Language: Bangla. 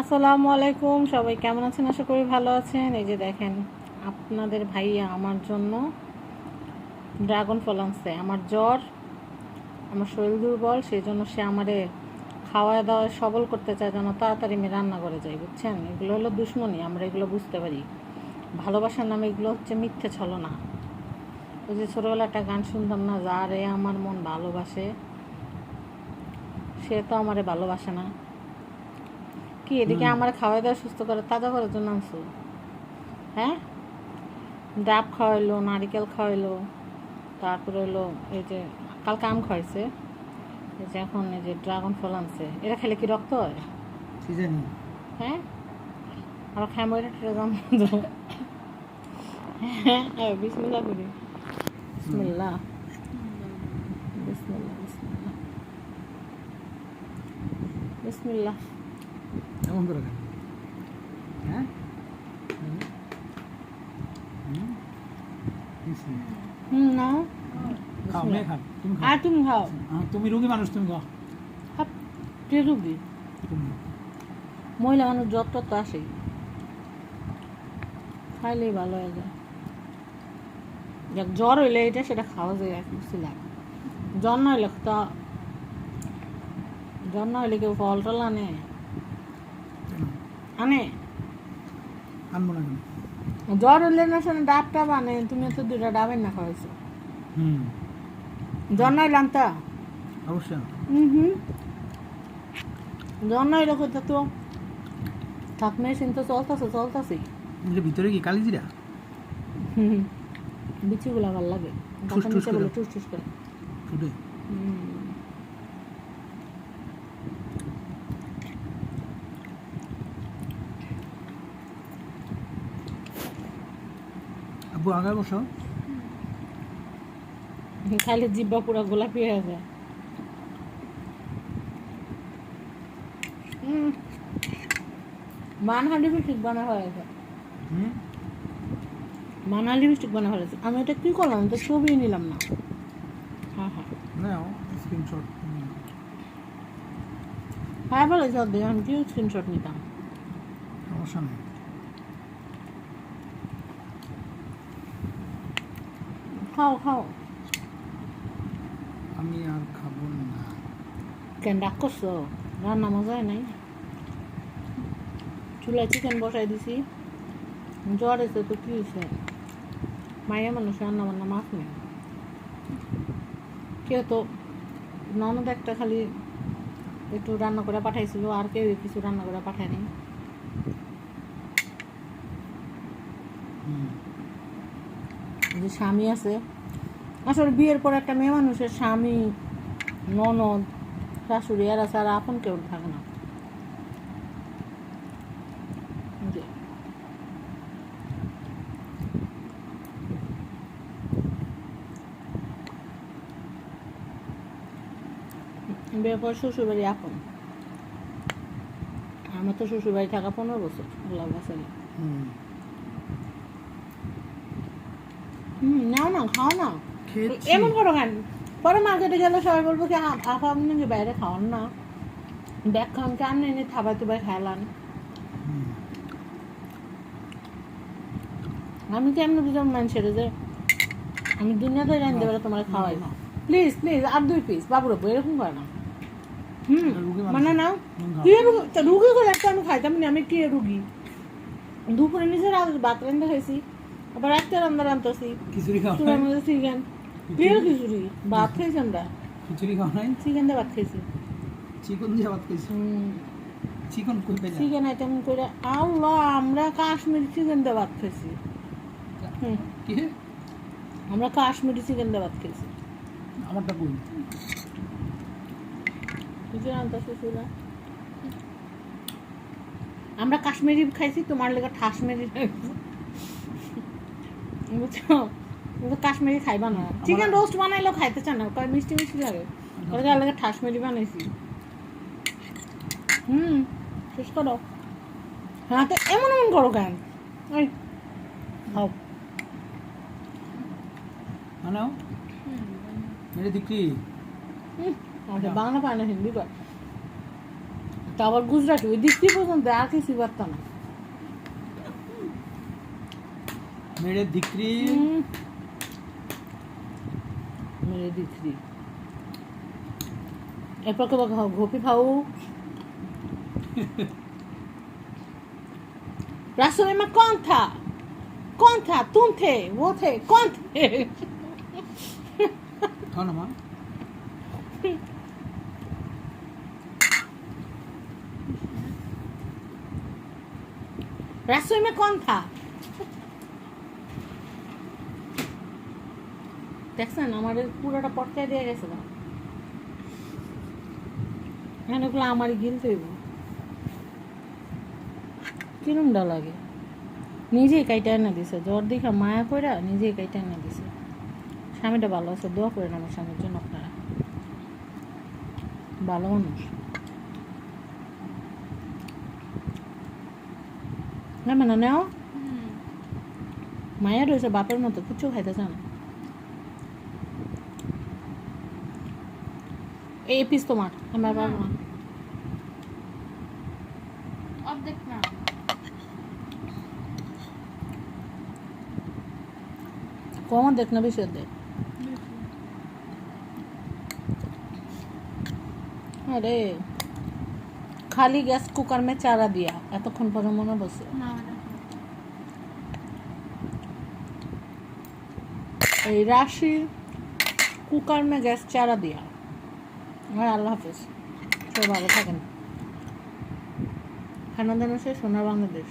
আসসালামু আলাইকুম, সবাই কেমন আছেন? আশা করি ভালো আছেন। এই যে দেখেন, আপনাদের ভাইয়া আমার জন্য ড্রাগন ফল আনছে। আমার জ্বর, আমার শরীর দুর্বল সেই জন্য সে আমারে খাওয়া দাওয়া সবল করতে চায়, যেন তাড়াতাড়ি আমি রান্না করে যাই, বুঝছেন? এগুলো হলো দুশ্মনী, আমরা এগুলো বুঝতে পারি। ভালোবাসার নামে এগুলো হচ্ছে মিথ্যে ছলনা। ওই যে ছোটোবেলা একটা গান শুনতাম না, যা রে আমার মন ভালোবাসে, সে তো আমারে ভালোবাসে না। কি এদিকে আমার খাওয়া দাওয়া সুস্থ করে তাজা করার জন্য আনছো? হ্যাঁ? ডাব খাওয়াইলো নারিকেল খাওয়াইলো তারপরে হলো এই যে কালকে আম খাওয়াইছে এই যে এখন এই যে ড্রাগন ফল আনছে এটা খেলে কি রক্ত হয়? জানি। হ্যাঁ? আর খাই মরে টেরে হ্যাঁ হ্যাঁ, বিসমিল্লাহ করি। বিসমিল্লাহ। বিসমিল্লাহ বিসমিল্লাহ। বিসমিল্লাহ। এমন করে হ্যাঁ? হুম। হুম। দিছি। হুম নাও। খাও মেয়ে খাও তুমি খাও। আর তুমি খাও। তুমি রুগী মানুষ তুমি খাও। কে রুগী? মহিলা মানুষ যত তো আসেই। খাইলেই ভালো হয়ে যায়। যাক জ্বর হইলে এটা সেটা খাওয়া যায় কিছু লাগে জ্বর না হইলে তো জ্বর না হইলে কেউ ফল টল আনে। আনে। আনব না কেন? জ্বর হইলে না শোনে ডাব টাব আনে তুমি তো দুটা ডাবের না খাওয়াইছো। হুম। জ্বর না হইলে অবশ্যই হুম হুম। জ্বর না হইলে কোথা তো। থাক মেশিন তো চলতেছে চলতেছেই এর ভিতরে কি কালিজিরা হুম বিচিগুলো ভালো লাগে। গাছের ঠুস করে। টুস টুস করে। ফুটে। হুম। আব্বু আগে বসো খাইলে জিব্বা পুরো গোলাপি হয়ে যায়। মানহালি লিপস্টিক বানা হয়েছে মানহালি লিপস্টিক বানা হয়েছে আমি এটা কি করলাম তো ছবি নিলাম না। হ্যাঁ হ্যাঁ নাও স্ক্রিনশট হ্যাঁ বলে দিয়ে আমি কি স্ক্রিনশট নিতাম সমস্যা নেই। খাও খাও। আমি আর খাব না। কেন ডাক করছ? রান্না মজা হয় নাই? চুলায় চিকেন বসাই দিছি। জ্বর এসে তো কি হয়েছে মায়ের মানুষ রান্না বান্না মাছ নেই। কেউ তো ননদ একটা খালি একটু রান্না করে পাঠাইছিল আর কেউ কিছু রান্না করে পাঠায়নি। হুম। যে স্বামী আছে, আসলে বিয়ের পর একটা মেয়ে মানুষের স্বামী, ননদ, শাশুড়ি, এরা ছাড়া আপন কেউ থাকে না। বিয়ের পর শ্বশুরবাড়ি আপন। আমার তো শ্বশুরবাড়ি থাকা পনেরো বছর আল্লাহ হুম। হুম নাও না খাও না এমন করো কেন? পরে মার্কেটে গেলে সবাই বলব কি আপা বাইরে খাওয়ান না। খান কেমন এনে থাবাই তুবাই হুম। আমি কেমন বুঝলাম মানুষের যে আমি দুনিয়াতে পারে তোমার খাওয়াই না। প্লিজ প্লিজ আর দুই পিস বাবুর ওপর এরকম করে না। হুম। মানে না। কি রুগী? রুগী করে একটা আমি খাইতাম না আমি কি রুগী? দুপুরে নিজের রাত রান্না খাইছি। আবার একটা রান্না রান্তাছি খিচুড়ি খাও চুলার নাই মধ্যে চিকেন। কি খিচুড়ি ভাত খাইছি আমরা। খিচুড়ি খাও নাই চিকেন দিয়ে ভাত খাইছি। চিকন দিয়ে ভাত খাইছি? চিকন কই পেলে চিকেন আইটেম আল্লাহ আমরা কাশ্মীরি চিকেন দিয়ে ভাত খাইছি। কি আমরা কাশ্মীরি চিকেন দিয়ে ভাত খাইছি। আমারটা কই? তুই আমরা কাশ্মীরি খাইছি তোমার লেগে ঠাসমেরি খাইছি। বুঝছ? কাশ্মীরি খাইবা না। চিকেন রোস্ট বানাইলেও খাইতে চান না কয় মিষ্টি মিষ্টি লাগে। ওর লাগে ঠাসমেরি বানাইছি। হুম শেষ করো। হ্যাঁ তো এমন এমন করো কেন? ওই খাও। মানে মেরে হুম, আচ্ছা বাংলা পায় না হিন্দি পায়। তা আবার গুজরাটি ওই দিকটি পর্যন্ত আর কিছুই পারতাম না। মেরে দিকরি हम्म। मेरे दिखरी एरपर के बाद गोपी खाऊ रसोई में कौन था कौन था तुम थे वो थे कौन थे খাও না মা रसोई में कौन था দেখছেন? আমাদের পুরোটা পটকায় দিয়ে গেছে না এখন ওগুলো আমারই গিলতে হইব। কিরমটা লাগে নিজেই কাইটা এনে দিছে। জ্বর দেখা মায়া কইরা নিজেই কাইটা এনে দিছে। স্বামীটা ভালো আছে দোয়া করেন আমার স্বামীর জন্য আপনারা। ভালো মানুষ। না মানে নেও। মায়া রয়েছে বাপের মতো কিচ্ছু খাইতে চায় না এই পিস তোমার আমার পারবো না অর্ধেক না কমন দেখ না বেশি দেখ अरे खाली गैस कुकर में चारा दिया এতক্ষণ পরে মনে বসে না এই রাশি কুকার মে গ্যাস চারা দিয়া আর আল্লাহ হাফিজ। সবাই ভালো থাকেন। খানা দানা সে সোনার বাংলাদেশ।